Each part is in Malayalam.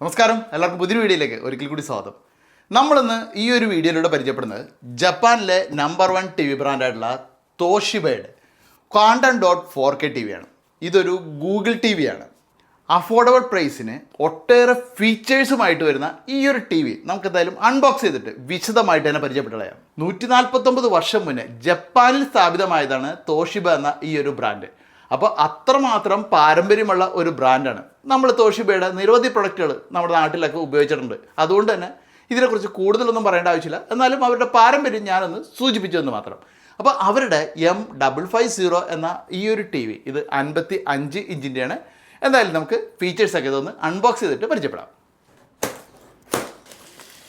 നമസ്കാരം. എല്ലാവർക്കും പുതിയൊരു വീഡിയോയിലേക്ക് ഒരിക്കൽ കൂടി സ്വാഗതം. നമ്മളിന്ന് ഈ ഒരു വീഡിയോയിലൂടെ പരിചയപ്പെടുന്നത് ജപ്പാനിലെ നമ്പർ വൺ ടി വി ബ്രാൻഡായിട്ടുള്ള തോഷിബയുടെ quantum dot four K T വിയാണ് ഇതൊരു ഗൂഗിൾ ടി വിയാണ് അഫോർഡബിൾ പ്രൈസിന് ഒട്ടേറെ ഫീച്ചേഴ്സുമായിട്ട് വരുന്ന ഈ ഒരു ടി വി നമുക്ക് എന്തായാലും അൺബോക്സ് ചെയ്തിട്ട് വിശദമായിട്ട് തന്നെ പരിചയപ്പെട്ടുകളയാം നൂറ്റി നാൽപ്പത്തൊമ്പത് വർഷം മുന്നേ ജപ്പാനിൽ സ്ഥാപിതമായതാണ് തോഷിബ എന്ന ഈ ഒരു ബ്രാൻഡ് അപ്പോൾ അത്രമാത്രം പാരമ്പര്യമുള്ള ഒരു ബ്രാൻഡാണ്. നമ്മൾ തോഷിബയുടെ നിരവധി പ്രൊഡക്റ്റുകൾ നമ്മുടെ നാട്ടിലൊക്കെ ഉപയോഗിച്ചിട്ടുണ്ട്. അതുകൊണ്ട് തന്നെ ഇതിനെക്കുറിച്ച് കൂടുതലൊന്നും പറയേണ്ട ആവശ്യമില്ല. എന്നാലും അവരുടെ പാരമ്പര്യം ഞാനൊന്ന് സൂചിപ്പിച്ചു എന്ന് മാത്രം. അപ്പോൾ അവരുടെ എം ഡബിൾ ഫൈവ് സീറോ എന്ന ഈ ഒരു ടി വി ഇത് അൻപത്തി അഞ്ച് ഇഞ്ചിന്റെയാണ് എന്തായാലും നമുക്ക് ഫീച്ചേഴ്സൊക്കെ ഇതൊന്ന് അൺബോക്സ് ചെയ്തിട്ട് പരിചയപ്പെടാം.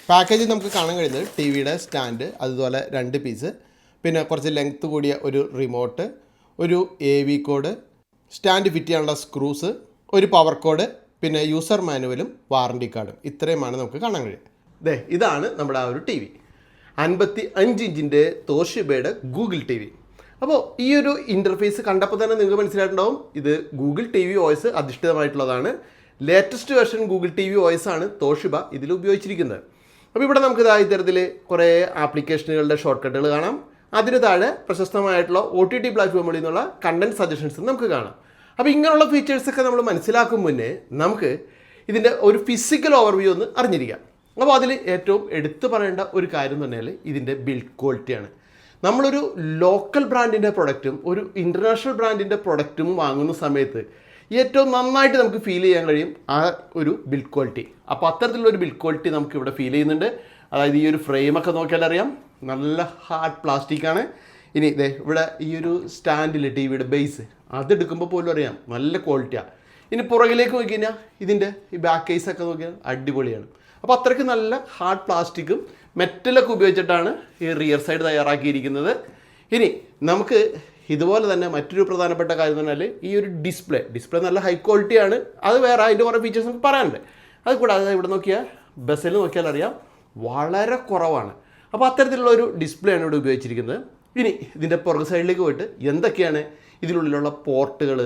പാക്കേജിൽ നമുക്ക് കാണാൻ കഴിയുന്നത് ടി വിയുടെ സ്റ്റാൻഡ് അതുപോലെ രണ്ട് പീസ് പിന്നെ കുറച്ച് ലെങ്ത്ത് കൂടിയ ഒരു റിമോട്ട് ഒരു A V cord stand fit ചെയ്യാനുള്ള സ്ക്രൂസ് ഒരു പവർ കോഡ് പിന്നെ യൂസർ മാനുവലും വാറണ്ടി കാർഡും ഇത്രയുമാണ് നമുക്ക് കാണാൻ കഴിയുക. ദേ ഇതാണ് നമ്മുടെ ആ ഒരു ടി വി അൻപത്തി അഞ്ച് ഇഞ്ചിന്റെ തോഷിബയുടെ ഗൂഗിൾ ടി വി അപ്പോൾ ഈ ഒരു ഇന്റർഫേസ് കണ്ടപ്പോൾ തന്നെ നിങ്ങൾക്ക് മനസ്സിലായിട്ടുണ്ടാവും ഇത് Google T V voice അധിഷ്ഠിതമായിട്ടുള്ളതാണ്. Latest version Google T V voice ആണ് തോഷിബ ഇതിൽ ഉപയോഗിച്ചിരിക്കുന്നത്. അപ്പോൾ ഇവിടെ നമുക്ക് ഇതാ ഇത്തരത്തിൽ കുറേ ആപ്ലിക്കേഷനുകളുടെ ഷോർട്ട് കട്ടുകൾ കാണാം. അതിന് താഴെ പ്രശസ്തമായിട്ടുള്ള ഒ ടി ടി പ്ലാറ്റ്ഫോമുകളിൽ നിന്നുള്ള കണ്ടന്റ് സജഷൻസ് നമുക്ക് കാണാം. അപ്പോൾ ഇങ്ങനെയുള്ള ഫീച്ചേഴ്സൊക്കെ നമ്മൾ മനസ്സിലാക്കും മുന്നേ നമുക്ക് ഇതിന്റെ ഒരു ഫിസിക്കൽ ഓവർവ്യൂ ഒന്ന് അറിഞ്ഞിരിക്കാം. അപ്പോൾ അതിൽ ഏറ്റവും എടുത്തു പറയേണ്ട ഒരു കാര്യം എന്ന് പറഞ്ഞാൽ ഇതിന്റെ ബിൽഡ് ക്വാളിറ്റിയാണ് നമ്മളൊരു ലോക്കൽ ബ്രാൻഡിന്റെ പ്രൊഡക്റ്റും ഒരു ഇന്റർനാഷണൽ ബ്രാൻഡിന്റെ പ്രൊഡക്റ്റും വാങ്ങുന്ന സമയത്ത് ഏറ്റവും നന്നായിട്ട് നമുക്ക് ഫീൽ ചെയ്യാൻ കഴിയും ആ ഒരു ബിൽഡ് ക്വാളിറ്റി അപ്പോൾ അത്തരത്തിലുള്ള ഒരു ബിൽഡ് ക്വാളിറ്റി നമുക്ക് ഇവിടെ ഫീൽ ചെയ്യുന്നുണ്ട്. അതായത് ഈ ഒരു ഫ്രെയിമൊക്കെ നോക്കിയാൽ അറിയാം നല്ല ഹാർഡ് പ്ലാസ്റ്റിക് ആണ്. ഇനി ഇതേ ഇവിടെ ഈ ഒരു സ്റ്റാൻഡിൽ ടി വിയുടെ ബേസ് അതെടുക്കുമ്പോൾ പോലും അറിയാം. നല്ല ക്വാളിറ്റിയാണ് ഇനി പുറകിലേക്ക് നോക്കി കഴിഞ്ഞാൽ ഇതിന്റെ ഈ ബാക്ക് കേസ് ഒക്കെ നോക്കിയാൽ അടിപൊളിയാണ്. അപ്പോൾ അത്രയ്ക്ക് നല്ല ഹാർഡ് പ്ലാസ്റ്റിക്കും മെറ്റലൊക്കെ ഉപയോഗിച്ചിട്ടാണ് ഈ റിയർ സൈഡ് തയ്യാറാക്കിയിരിക്കുന്നത്. ഇനി നമുക്ക് ഇതുപോലെ തന്നെ മറ്റൊരു പ്രധാനപ്പെട്ട കാര്യം എന്ന് പറഞ്ഞാൽ ഈ ഒരു ഡിസ്പ്ലേ ഡിസ്പ്ലേ നല്ല ഹൈ ക്വാളിറ്റിയാണ് അത് വേറെ അതിന്റെ കുറേ ഫീച്ചേഴ്സ് നമുക്ക് പറയാനുണ്ട്. അത് കൂടാതെ ഇവിടെ നോക്കിയാൽ ബസ്സിൽ നോക്കിയാൽ അറിയാം വളരെ കുറവാണ്. അപ്പോൾ അത്തരത്തിലുള്ള ഒരു ഡിസ്പ്ലേ ആണ് ഇവിടെ ഉപയോഗിച്ചിരിക്കുന്നത്. ഇനി ഇതിന്റെ പുറകു സൈഡിലേക്ക് പോയിട്ട് എന്തൊക്കെയാണ് ഇതിനുള്ളിലുള്ള പോർട്ടുകൾ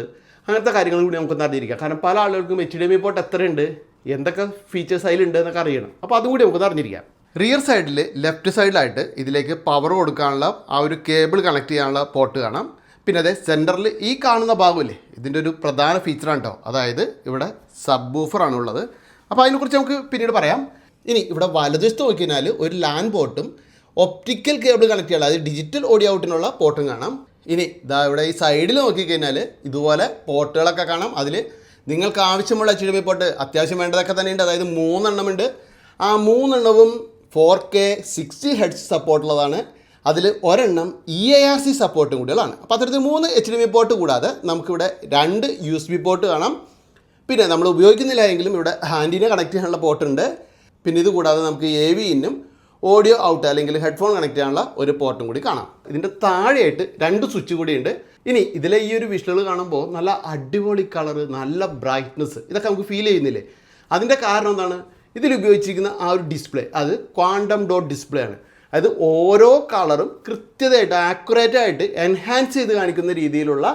അങ്ങനത്തെ കാര്യങ്ങൾ കൂടി നമുക്കൊന്ന് അറിഞ്ഞിരിക്കാം. കാരണം പല ആളുകൾക്കും H D M I port എത്രയുണ്ട് എന്തൊക്കെ ഫീച്ചേഴ്സ് അതിലുണ്ട് എന്നൊക്കെ അറിയണം. അപ്പോൾ അതും കൂടി നമുക്കൊന്ന് അറിഞ്ഞിരിക്കാം. റിയർ സൈഡിൽ ലെഫ്റ്റ് സൈഡിലായിട്ട് ഇതിലേക്ക് പവർ കൊടുക്കാനുള്ള ആ ഒരു കേബിൾ കണക്ട് ചെയ്യാനുള്ള പോർട്ട് കാണാം. പിന്നെ അതെ സെന്ററിൽ ഈ കാണുന്ന ഭാഗമില്ലേ ഇതിന്റെ ഒരു പ്രധാന ഫീച്ചറാണ് കേട്ടോ അതായത് ഇവിടെ സബ് ബൂഫറാണ് ഉള്ളത്. അപ്പോൾ അതിനെക്കുറിച്ച് നമുക്ക് പിന്നീട് പറയാം. ഇനി ഇവിടെ വലതുവശത്ത് നോക്കിക്കഴിഞ്ഞാൽ ഒരു ലാൻഡ് പോർട്ടും ഒപ്റ്റിക്കൽ കേബിൾ കണക്ട് ചെയ്യാനുള്ള അതായത് ഡിജിറ്റൽ ഓഡിയോ ഔട്ടിനുള്ള പോർട്ടും കാണാം. ഇനി ഇതാ ഇവിടെ ഈ സൈഡിൽ നോക്കിക്കഴിഞ്ഞാൽ ഇതുപോലെ പോർട്ടുകളൊക്കെ കാണാം. അതിൽ നിങ്ങൾക്ക് ആവശ്യമുള്ള എച്ച് ഡി പോർട്ട് അത്യാവശ്യം വേണ്ടതൊക്കെ തന്നെയുണ്ട്. അതായത് മൂന്നെണ്ണമുണ്ട്. ആ മൂന്നെണ്ണവും ഫോർ കെ സിക്സ്റ്റി ഹെഡ്സ് സപ്പോർട്ടുള്ളതാണ് അതിൽ ഒരെണ്ണം ഇ എ ആർ സി സപ്പോർട്ടും കൂടിയുള്ളതാണ്. അപ്പോൾ അത്തരത്തിൽ മൂന്ന് എച്ച് ഡി പോർട്ട് കൂടാതെ നമുക്കിവിടെ രണ്ട് യു എസ് ബി പോർട്ട് കാണാം. പിന്നെ നമ്മൾ ഉപയോഗിക്കുന്നില്ല എങ്കിലും ഇവിടെ ഹാൻഡിനെ കണക്ട് ചെയ്യാനുള്ള പോർട്ട് ഉണ്ട്. പിന്നെ ഇത് കൂടാതെ നമുക്ക് എ വി ഇന്നും ഓഡിയോ ഔട്ട് അല്ലെങ്കിൽ ഹെഡ്ഫോൺ കണക്ട് ചെയ്യാനുള്ള ഒരു പോർട്ടും കൂടി കാണാം. ഇതിന്റെ താഴെയായിട്ട് രണ്ട് സ്വിച്ച് കൂടി ഉണ്ട്. ഇനി ഇതിലെ ഈ ഒരു വിഷ്വൽ കാണുമ്പോൾ നല്ല അടിപൊളി കളർ നല്ല ബ്രൈറ്റ്നസ് ഇതൊക്കെ നമുക്ക് ഫീൽ ചെയ്യുന്നില്ലേ? അതിന്റെ കാരണം എന്താണ്? ഇതിൽ ഉപയോഗിച്ചിരിക്കുന്ന ആ ഒരു ഡിസ്പ്ലേ അത് ക്വാണ്ടം ഡോട്ട് ഡിസ്പ്ലേ ആണ്. അതായത് ഓരോ കളറും കൃത്യതയായിട്ട് ആക്യുറേറ്റ് ആയിട്ട് എൻഹാൻസ് ചെയ്ത് കാണിക്കുന്ന രീതിയിലുള്ള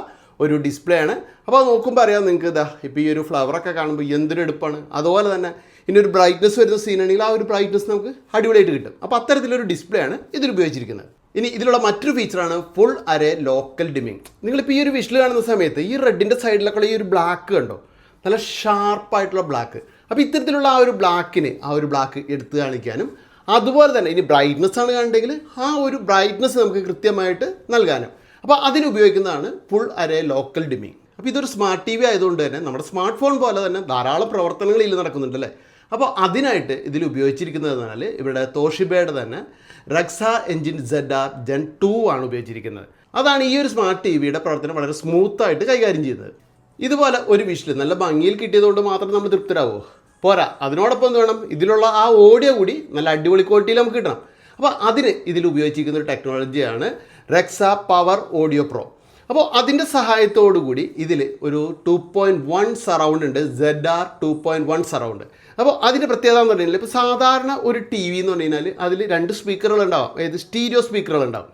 ഒരു ഡിസ്പ്ലേ ആണ്. അപ്പോൾ നോക്കുമ്പോൾ അറിയാം നിങ്ങൾക്ക് ഇതാ ഇപ്പോൾ ഈ ഒരു ഫ്ലവറൊക്കെ കാണുമ്പോൾ എന്തൊരു എടുപ്പാണ്. അതുപോലെ തന്നെ ഇനി ഒരു ബ്രൈറ്റ്നസ് വരുന്ന സീനാണെങ്കിൽ ആ ഒരു ബ്രൈറ്റ്നസ് നമുക്ക് അടിപൊളിയായിട്ട് കിട്ടും. അപ്പോൾ അത്തരത്തിലൊരു ഡിസ്പ്ലേ ആണ് ഇതിൽ ഉപയോഗിച്ചിരിക്കുന്നത് ഇനി ഇതിലുള്ള മറ്റൊരു ഫീച്ചറാണ് ഫുൾ അരേ ലോക്കൽ ഡിമിങ് നിങ്ങളിപ്പോൾ ഈ ഒരു വിഷ്വൽ കാണുന്ന സമയത്ത് ഈ റെഡിന്റെ സൈഡിലൊക്കെ ഈ ഒരു ബ്ലാക്ക് കണ്ടോ? നല്ല ഷാർപ്പായിട്ടുള്ള ബ്ലാക്ക് അപ്പോൾ ഇത്തരത്തിലുള്ള ആ ഒരു ബ്ലാക്കിന് ആ ഒരു ബ്ലാക്ക് എടുത്തു കാണിക്കാനും അതുപോലെ തന്നെ ഇനി ബ്രൈറ്റ്നസ് ആണ് കണ്ടെങ്കിൽ ആ ഒരു ബ്രൈറ്റ്നസ് നമുക്ക് കൃത്യമായിട്ട് നൽകാനും. അപ്പോൾ അതിനുപയോഗിക്കുന്നതാണ് ഫുൾ അരേ ലോക്കൽ ഡിമിങ് അപ്പോൾ ഇതൊരു സ്മാർട്ട് ടി വി ആയതുകൊണ്ട് തന്നെ നമ്മുടെ സ്മാർട്ട് ഫോൺ പോലെ തന്നെ ധാരാളം പ്രവർത്തനങ്ങൾ ഇതിൽ നടക്കുന്നുണ്ട് അല്ലേ? അപ്പോൾ അതിനായിട്ട് ഇതിൽ ഉപയോഗിച്ചിരിക്കുന്നത് എന്നാൽ ഇവിടെ തോഷിബയുടെ തന്നെ Regza engine Z R gen two ആണ് ഉപയോഗിച്ചിരിക്കുന്നത്. അതാണ് ഈ ഒരു സ്മാർട്ട് ടി വിയുടെ പ്രവർത്തനം വളരെ സ്മൂത്തായിട്ട് കൈകാര്യം ചെയ്യുന്നത്. ഇതുപോലെ ഒരു വിഷയം നല്ല ഭംഗിയിൽ കിട്ടിയതുകൊണ്ട് മാത്രം നമ്മൾ തൃപ്തരാകുമോ പോരാ അതിനോടൊപ്പം എന്ത് വേണം? ഇതിലുള്ള ആ ഓഡിയോ കൂടി നല്ല അടിപൊളി ക്വാളിറ്റിയിൽ നമുക്ക് കിട്ടണം. അപ്പോൾ അതിന് ഇതിൽ ഉപയോഗിച്ചിരിക്കുന്ന ഒരു ടെക്നോളജിയാണ് റെക്സ പവർ ഓഡിയോ പ്രോ. അപ്പോൾ അതിന്റെ കൂടി ഇതിൽ ഒരു ടു പോയിന്റ് വൺ സറൗണ്ട് ഉണ്ട് Z R two point one surround അപ്പോൾ അതിന്റെ പ്രത്യേകത എന്ന് പറഞ്ഞാൽ ഇപ്പോൾ സാധാരണ ഒരു ടി വി എന്ന് പറഞ്ഞു കഴിഞ്ഞാൽ അതിൽ രണ്ട് സ്പീക്കറുകൾ ഉണ്ടാവും അതായത് സ്റ്റീരിയോ സ്പീക്കറുകൾ ഉണ്ടാവും.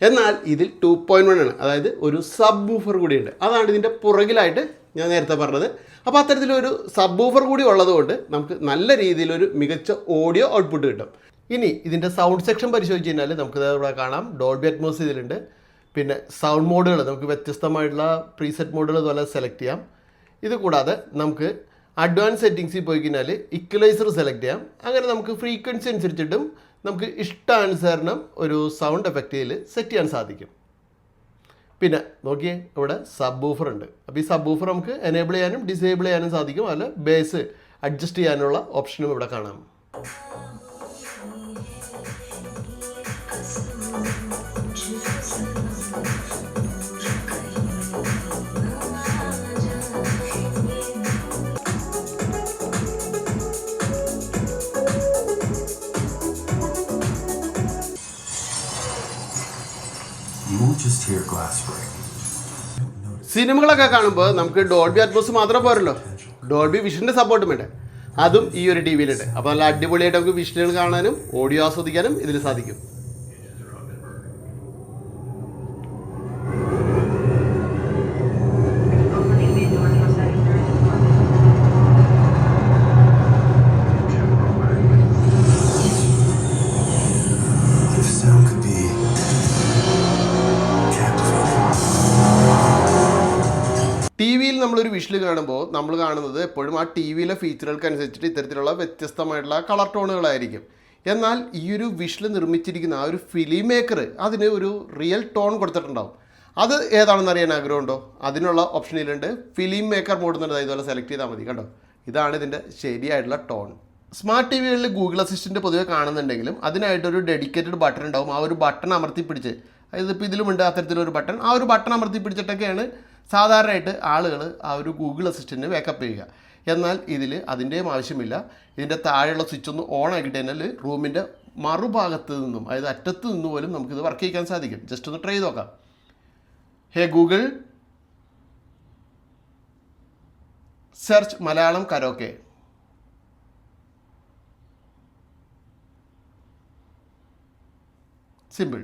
എന്നാൽ ഇതിൽ ടു പോയിന്റ് വൺ ആണ് അതായത് ഒരു സബ് ബൂഫർ കൂടിയുണ്ട് അതാണ് ഇതിന്റെ പുറകിലായിട്ട് ഞാൻ നേരത്തെ പറഞ്ഞത്. അപ്പോൾ അത്തരത്തിലൊരു സബ് ഊഫർ കൂടി ഉള്ളതുകൊണ്ട് നമുക്ക് നല്ല രീതിയിലൊരു മികച്ച ഓഡിയോ ഔട്ട്പുട്ട് കിട്ടും. ഇനി ഇതിന്റെ സൗണ്ട് സെക്ഷൻ പരിശോധിച്ച് കഴിഞ്ഞാൽ നമുക്ക് ദേ ഇവിടെ കാണാം. ഡോൾബി അറ്റ്മോസ് ഇതിലുണ്ട്. പിന്നെ സൗണ്ട് മോഡുകൾ നമുക്ക് വ്യത്യസ്തമായിട്ടുള്ള പ്രീസെറ്റ് മോഡുകൾ ഇതുപോലെ സെലക്ട് ചെയ്യാം. ഇത് കൂടാതെ നമുക്ക് അഡ്വാൻസ് സെറ്റിങ്സിൽ പോയി കഴിഞ്ഞാൽ ഇക്വലൈസർ സെലക്ട് ചെയ്യാം. അങ്ങനെ നമുക്ക് ഫ്രീക്വൻസി അനുസരിച്ചിട്ടും നമുക്ക് ഇഷ്ടാനുസരണം ഒരു സൗണ്ട് എഫക്റ്റിൽ സെറ്റ് ചെയ്യാൻ സാധിക്കും. പിന്നെ നോക്കിയേ ഇവിടെ സബ് ഊഫർ ഉണ്ട്. അപ്പോൾ ഈ സബ് ഊഫർ നമുക്ക് എനേബിൾ ചെയ്യാനും ഡിസേബിൾ ചെയ്യാനും സാധിക്കും. അതിൽ ബേസ് അഡ്ജസ്റ്റ് ചെയ്യാനുള്ള ഓപ്ഷനും ഇവിടെ കാണാം. സിനിമകളൊക്കെ കാണുമ്പോൾ നമുക്ക് ഡോൾബി അറ്റ്മോസ് മാത്രം പോരല്ലോ. ഡോൾബി വിഷന്റെ സപ്പോർട്ടും വേണ്ടേ. അതും ഈ ഒരു ടി വിയിലുണ്ട് അപ്പോൾ നല്ല അടിപൊളിയായിട്ട് നമുക്ക് വിഷനുകൾ കാണാനും ഓഡിയോ ആസ്വദിക്കാനും ഇതിൽ സാധിക്കും. വിഷ്വൽ കാണുമ്പോൾ നമ്മൾ കാണുന്നത് എപ്പോഴും ആ ടി വിയിലെ ഫീച്ചറുകൾക്ക് അനുസരിച്ചിട്ട് ഇത്തരത്തിലുള്ള വ്യത്യസ്തമായിട്ടുള്ള കളർ ടോണുകളായിരിക്കും എന്നാൽ ഈ ഒരു വിഷിൽ നിർമ്മിച്ചിരിക്കുന്ന ആ ഒരു ഫിലിം മേക്കർ അതിന് ഒരു റിയൽ ടോൺ കൊടുത്തിട്ടുണ്ടാവും. അത് ഏതാണെന്ന് അറിയാൻ ആഗ്രഹമുണ്ടോ? അതിനുള്ള ഓപ്ഷനിലുണ്ട് ഫിലിം മേക്കർ മോഡ് എന്നുള്ളത് ഇതുപോലെ സെലക്ട് ചെയ്താൽ മതി കണ്ടോ? ഇതാണ് ഇതിന്റെ ശരിയായിട്ടുള്ള ടോൺ സ്മാർട്ട് ടി വികളിൽ ഗൂഗിൾ അസിസ്റ്റന്റ് പൊതുവെ കാണുന്നുണ്ടെങ്കിലും അതിനായിട്ടൊരു ഡെഡിക്കേറ്റഡ് ബട്ടൺ ഉണ്ടാവും. ആ ഒരു ബട്ടൺ അമർത്തി പിടിച്ച് ഇപ്പോൾ ഇതിലുമുണ്ട് അത്തരത്തിലൊരു ബട്ടൺ ആ ഒരു ബട്ടൺ അമർത്തി പിടിച്ചിട്ടൊക്കെയാണ് സാധാരണയായിട്ട് ആളുകൾ ആ ഒരു ഗൂഗിൾ അസിസ്റ്റന്റിന് വേക്കപ്പ് ചെയ്യുക. എന്നാൽ ഇതിൽ അതിന്റെയും ആവശ്യമില്ല. ഇതിന്റെ താഴെയുള്ള സ്വിച്ച് ഒന്ന് ഓൺ ആക്കിയിട്ട് കഴിഞ്ഞാൽ റൂമിന്റെ മറുഭാഗത്ത് നിന്നും അതായത് അറ്റത്ത് നിന്ന് പോലും നമുക്കിത് വർക്ക് ചെയ്യിക്കാൻ സാധിക്കും. ജസ്റ്റ് ഒന്ന് ട്രൈ ചെയ്ത് നോക്കാം. Hey Google search Malayalam karaoke simple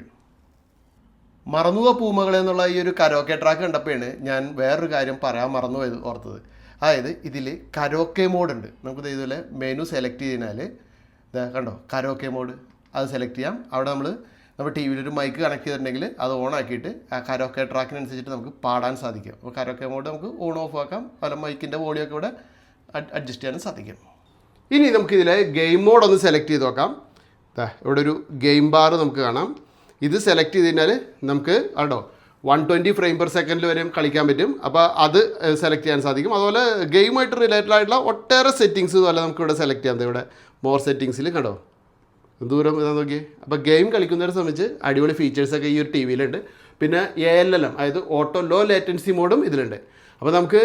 മറന്നുപോയ പൂമകൾ എന്നുള്ള ഈ ഒരു കരോക്കെ ട്രാക്ക് കണ്ടപ്പോഴാണ് ഞാൻ വേറൊരു കാര്യം പറയാൻ മറന്നു പോയത് ഓർത്തത്. അതായത് ഇതിൽ കരോക്കെ മോഡ് ഉണ്ട്. നമുക്ക് ഇതുപോലെ മെനു സെലക്ട് ചെയ്താൽ ഇതാ കണ്ടോ? കരോക്കെ മോഡ് അത് സെലക്ട് ചെയ്യാം. അവിടെ നമ്മൾ നമ്മൾ ടി വിയിൽ ഒരു മൈക്ക് കണക്ട് ചെയ്തിട്ടുണ്ടെങ്കിൽ അത് ഓൺ ആക്കിയിട്ട് ആ കരോക്കെ ട്രാക്കിനനുസരിച്ചിട്ട് നമുക്ക് പാടാൻ സാധിക്കും. അപ്പോൾ കരോക്കെ മോഡ് നമുക്ക് ഓൺ ഓഫ് ആക്കാം. പല മൈക്കിന്റെ വോളിയോ ഒക്കെ ഇവിടെ അഡ്ജസ്റ്റ് ചെയ്യാനും സാധിക്കും. ഇനി നമുക്കിതിലെ ഗെയിം മോഡ് ഒന്ന് സെലക്ട് ചെയ്ത് നോക്കാം. ഇവിടെ ഒരു ഗെയിം ബാർ നമുക്ക് കാണാം. ഇത് സെലക്ട് ചെയ്ത് കഴിഞ്ഞാൽ നമുക്ക് കേട്ടോ വൺ ട്വന്റി ഫ്രെയിം പെർ സെക്കൻഡിൽ വരെയും കളിക്കാൻ പറ്റും. അപ്പോൾ അത് സെലക്ട് ചെയ്യാൻ സാധിക്കും. അതുപോലെ ഗെയിമായിട്ട് റിലേറ്റഡ് ആയിട്ടുള്ള ഒട്ടേറെ സെറ്റിങ്സ് ഇതുപോലെ നമുക്ക് ഇവിടെ സെലക്ട് ചെയ്യാം. ഇവിടെ മോർ സെറ്റിങ്സിൽ കണ്ടോ? ദൂരം ഇതാ നോക്കിയേ. അപ്പോൾ ഗെയിം കളിക്കുന്നവരെ സംബന്ധിച്ച് അടിപൊളി ഫീച്ചേഴ്സൊക്കെ ഈ ഒരു ടി വിയിലുണ്ട് പിന്നെ എ എൽ എൽ എം അതായത് ഓട്ടോ ലോ ലേറ്റൻസി മോഡും ഇതിലുണ്ട്. അപ്പോൾ നമുക്ക്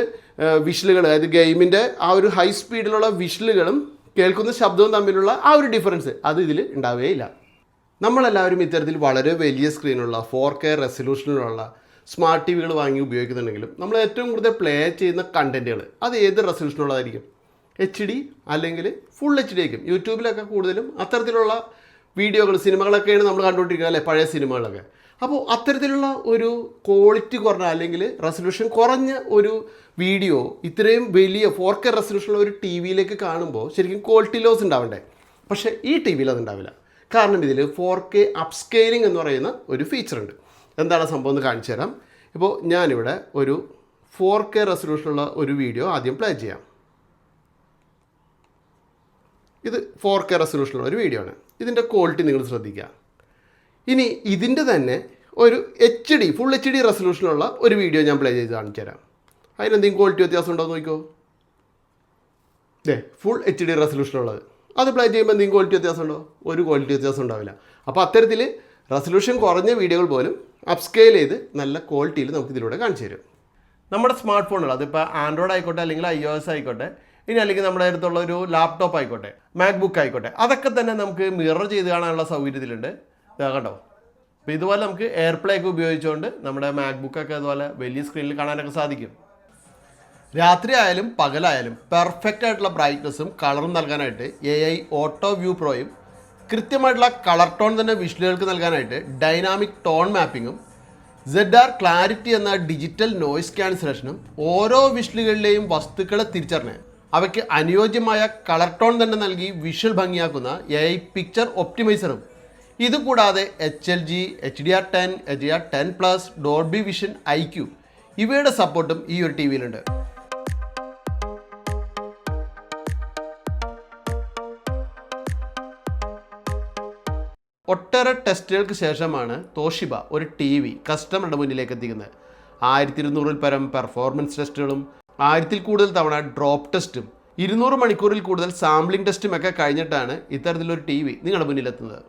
വിഷലുകൾ അതായത് ഗെയിമിന്റെ ആ ഒരു ഹൈ സ്പീഡിലുള്ള വിഷലുകളും കേൾക്കുന്ന ശബ്ദവും തമ്മിലുള്ള ആ ഒരു ഡിഫറൻസ് അത് ഇതിൽ ഉണ്ടാവുകയില്ല നമ്മളെല്ലാവരും ഇത്തരത്തിൽ വളരെ വലിയ സ്ക്രീനുള്ള ഫോർ കെ റെസൊല്യൂഷനിലുള്ള സ്മാർട്ട് ടി വികൾ വാങ്ങി ഉപയോഗിക്കുന്നുണ്ടെങ്കിലും നമ്മൾ ഏറ്റവും കൂടുതൽ പ്ലേ ചെയ്യുന്ന കണ്ടന്റുകൾ അത് ഏത് റെസൊല്യൂഷനുള്ളതായിരിക്കും എച്ച് ഡി അല്ലെങ്കിൽ ഫുൾ എച്ച് ഡി ആയിരിക്കും. യൂട്യൂബിലൊക്കെ കൂടുതലും അത്തരത്തിലുള്ള വീഡിയോകൾ സിനിമകളൊക്കെയാണ് നമ്മൾ കണ്ടുകൊണ്ടിരിക്കുന്നത് അല്ലേ? പഴയ സിനിമകളൊക്കെ. അപ്പോൾ അത്തരത്തിലുള്ള ഒരു ക്വാളിറ്റി കുറഞ്ഞ അല്ലെങ്കിൽ റെസൊല്യൂഷൻ കുറഞ്ഞ ഒരു വീഡിയോ ഇത്രയും വലിയ ഫോർ കെ റെസൊല്യൂഷനുള്ള ഒരു ടി വിയിലേക്ക് കാണുമ്പോൾ ശരിക്കും ക്വാളിറ്റി ലോസ് ഉണ്ടാവണ്ടേ? പക്ഷേ ഈ ടി വിയിൽ അതുണ്ടാവില്ല കാരണം ഇതിൽ ഫോർ കെ അപ്സ്കെയിലിംഗ് എന്ന് പറയുന്ന ഒരു ഫീച്ചർ ഉണ്ട്. എന്താണ് സംഭവം എന്ന് കാണിച്ചു തരാം. ഇപ്പോൾ ഞാനിവിടെ ഒരു ഫോർ കെ റെസൊല്യൂഷനുള്ള ഒരു വീഡിയോ ആദ്യം പ്ലേ ചെയ്യാം. ഇത് ഫോർ കെ റെസൊല്യൂഷനുള്ള ഒരു വീഡിയോ ആണ്. ഇതിന്റെ ക്വാളിറ്റി നിങ്ങൾ ശ്രദ്ധിക്കുക. ഇനി ഇതിന്റെ തന്നെ ഒരു H D full H D റെസൊല്യൂഷനുള്ള ഒരു വീഡിയോ ഞാൻ പ്ലേ ചെയ്ത് കാണിച്ചു തരാം. അതിനെന്തെങ്കിലും ക്വാളിറ്റി വ്യത്യാസം ഉണ്ടോ എന്ന് നോക്കിക്കോ. ദേ ഫുൾ എച്ച് ഡി റെസൊല്യൂഷനുള്ളത് അത് പ്ലേ ചെയ്യുമ്പോൾ എന്തെങ്കിലും ക്വാളിറ്റി വ്യത്യാസം ഉണ്ടോ? ഒരു ക്വാളിറ്റി വ്യത്യാസം ഉണ്ടാവില്ല. അപ്പോൾ അത്തരത്തിൽ റെസൊല്യൂഷൻ കുറഞ്ഞ വീഡിയോകൾ പോലും അപ്സ്കെയിൽ ചെയ്ത് നല്ല ക്വാളിറ്റിയിൽ നമുക്ക് ഇതിലൂടെ കാണിച്ചു തരും. നമ്മുടെ സ്മാർട്ട് ഫോണുകൾ അതിപ്പോൾ ആൻഡ്രോയിഡ് ആയിക്കോട്ടെ അല്ലെങ്കിൽ ഐ ഒ എസ് ആയിക്കോട്ടെ ഇനി അല്ലെങ്കിൽ നമ്മുടെ അടുത്തുള്ള ഒരു ലാപ്ടോപ്പ് ആയിക്കോട്ടെ മാക്ബുക്ക് ആയിക്കോട്ടെ അതൊക്കെ തന്നെ നമുക്ക് മിറർ ചെയ്ത് കാണാനുള്ള സൗകര്യത്തിലുണ്ട് കേട്ടോ അപ്പോൾ ഇതുപോലെ നമുക്ക് എയർപ്ലേ ഒക്കെ ഉപയോഗിച്ചുകൊണ്ട് നമ്മുടെ മാക്ബുക്കൊക്കെ അതുപോലെ വലിയ സ്ക്രീനിൽ കാണാനൊക്കെ സാധിക്കും. രാത്രി ആയാലും പകലായാലും പെർഫെക്റ്റ് ആയിട്ടുള്ള ബ്രൈറ്റ്നസ്സും കളറും നൽകാനായിട്ട് എ ഐ ഓട്ടോ വ്യൂ പ്രോയും കൃത്യമായിട്ടുള്ള കളർ ടോൺ തന്നെ വിഷ്വലുകൾക്ക് നൽകാനായിട്ട് ഡൈനാമിക് ടോൺ മാപ്പിങ്ങും സെഡ് ആർ ക്ലാരിറ്റി എന്ന ഡിജിറ്റൽ നോയ്സ് ക്യാൻസലേഷനും ഓരോ വിഷ്വലുകളിലെയും വസ്തുക്കളെ തിരിച്ചറിഞ്ഞ് അവയ്ക്ക് അനുയോജ്യമായ കളർ ടോൺ തന്നെ നൽകി വിഷ്വൽ ഭംഗിയാക്കുന്ന എ ഐ പിക്ചർ ഒപ്റ്റിമൈസറും ഇതുകൂടാതെ H L G H D R ten H D R ten plus Dolby vision I Q ഇവയുടെ സപ്പോർട്ടും ഈ ഒരു ടി വിയിലുണ്ട് ഒട്ടേറെ ടെസ്റ്റുകൾക്ക് ശേഷമാണ് തോഷിബ ഒരു ടി വി കസ്റ്റമറുടെ മുന്നിലേക്ക് എത്തിക്കുന്നത്. ആയിരത്തി ഇരുന്നൂറിൽ പരം പെർഫോമൻസ് ടെസ്റ്റുകളും ആയിരത്തിൽ കൂടുതൽ തവണ ഡ്രോപ്പ് ടെസ്റ്റും ഇരുന്നൂറ് മണിക്കൂറിൽ കൂടുതൽ സാമ്പിളിംഗ് ടെസ്റ്റും ഒക്കെ കഴിഞ്ഞിട്ടാണ് ഇത്തരത്തിലൊരു ടി വി നിങ്ങളുടെ മുന്നിലെത്തുന്നത്.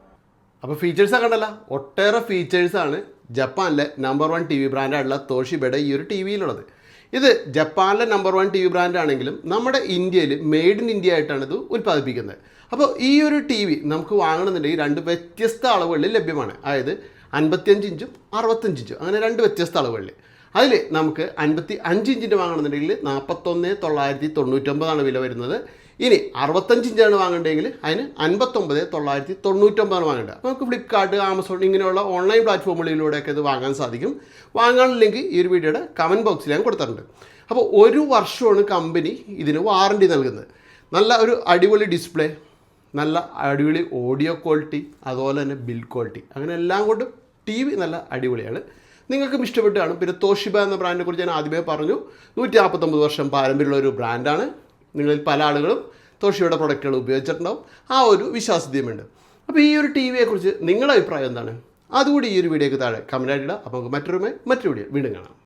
അപ്പോൾ ഫീച്ചേഴ്സ് കണ്ടല്ല ഒട്ടേറെ ഫീച്ചേഴ്സാണ് ജപ്പാനിലെ നമ്പർ വൺ ടി വി ബ്രാൻഡായിട്ടുള്ള തോഷിബയുടെ ഈ ഒരു ടി വിയിലുള്ളത് ഇത് ജപ്പാനിലെ നമ്പർ വൺ ടി വി ബ്രാൻഡാണെങ്കിലും നമ്മുടെ ഇന്ത്യയിൽ മെയ്ഡ് ഇൻ ഇന്ത്യ ആയിട്ടാണ് ഇത് ഉൽപ്പാദിപ്പിക്കുന്നത്. അപ്പോൾ ഈ ഒരു ടി വി നമുക്ക് വാങ്ങണമെന്നുണ്ടെങ്കിൽ രണ്ട് വ്യത്യസ്ത അളവുകളിൽ ലഭ്യമാണ്. അതായത് അൻപത്തിയഞ്ച് ഇഞ്ചും അറുപത്തഞ്ച് ഇഞ്ചും അങ്ങനെ രണ്ട് വ്യത്യസ്ത അളവുകളിൽ. അതിൽ നമുക്ക് അൻപത്തി അഞ്ച് ഇഞ്ചിന്റെ വാങ്ങണമെന്നുണ്ടെങ്കിൽ നാൽപ്പത്തൊന്ന് തൊള്ളായിരത്തി തൊണ്ണൂറ്റൊമ്പതാണ് വില വരുന്നത്. ഇനി അറുപത്തഞ്ച് ഇഞ്ചാണ് വാങ്ങേണ്ടതെങ്കിൽ അതിന് അൻപത്തൊമ്പത് തൊള്ളായിരത്തി തൊണ്ണൂറ്റൊമ്പതാണ് വാങ്ങേണ്ടത് നമുക്ക് ഫ്ലിപ്കാർട്ട് ആമസോൺ ഇങ്ങനെയുള്ള ഓൺലൈൻ പ്ലാറ്റ്ഫോമുകളിലൂടെയൊക്കെ ഇത് വാങ്ങാൻ സാധിക്കും. വാങ്ങാനുള്ള ലിങ്ക് ഈ ഒരു വീഡിയോയുടെ കമന്റ് ബോക്സിൽ ഞാൻ കൊടുത്തിട്ടുണ്ട്. അപ്പോൾ ഒരു വർഷമാണ് കമ്പനി ഇതിന് വാറണ്ടി നൽകുന്നത്. നല്ല ഒരു അടിപൊളി ഡിസ്പ്ലേ നല്ല അടിപൊളി ഓഡിയോ ക്വാളിറ്റി അതുപോലെ തന്നെ ബിൽ ക്വാളിറ്റി അങ്ങനെ എല്ലാം കൊണ്ടും ടി വി നല്ല അടിപൊളിയാണ്. നിങ്ങൾക്കും ഇഷ്ടപ്പെട്ടാണ്. പിന്നെ തോഷിബ എന്ന ബ്രാൻഡിനെ കുറിച്ച് ഞാൻ ആദ്യമേ പറഞ്ഞു. നൂറ്റി നാൽപ്പത്തൊമ്പത് വർഷം പാരമ്പര്യമുള്ള ഒരു ബ്രാൻഡാണ് നിങ്ങളിൽ പല ആളുകളും തോഷിയുടെ പ്രൊഡക്റ്റുകൾ ഉപയോഗിച്ചിട്ടുണ്ടാവും. ആ ഒരു വിശ്വാസ്യതയുമുണ്ട്. അപ്പോൾ ഈ ഒരു ടി വിയെക്കുറിച്ച് നിങ്ങളുടെ അഭിപ്രായം എന്താണ്? അതുകൂടി ഈ ഒരു വീഡിയോയ്ക്ക് താഴെ കമന്റ് ആയിട്ടിടുക അപ്പോൾ നമുക്ക് മറ്റൊരു മറ്റൊരു വീഡിയോ വീണ്ടും കാണാം.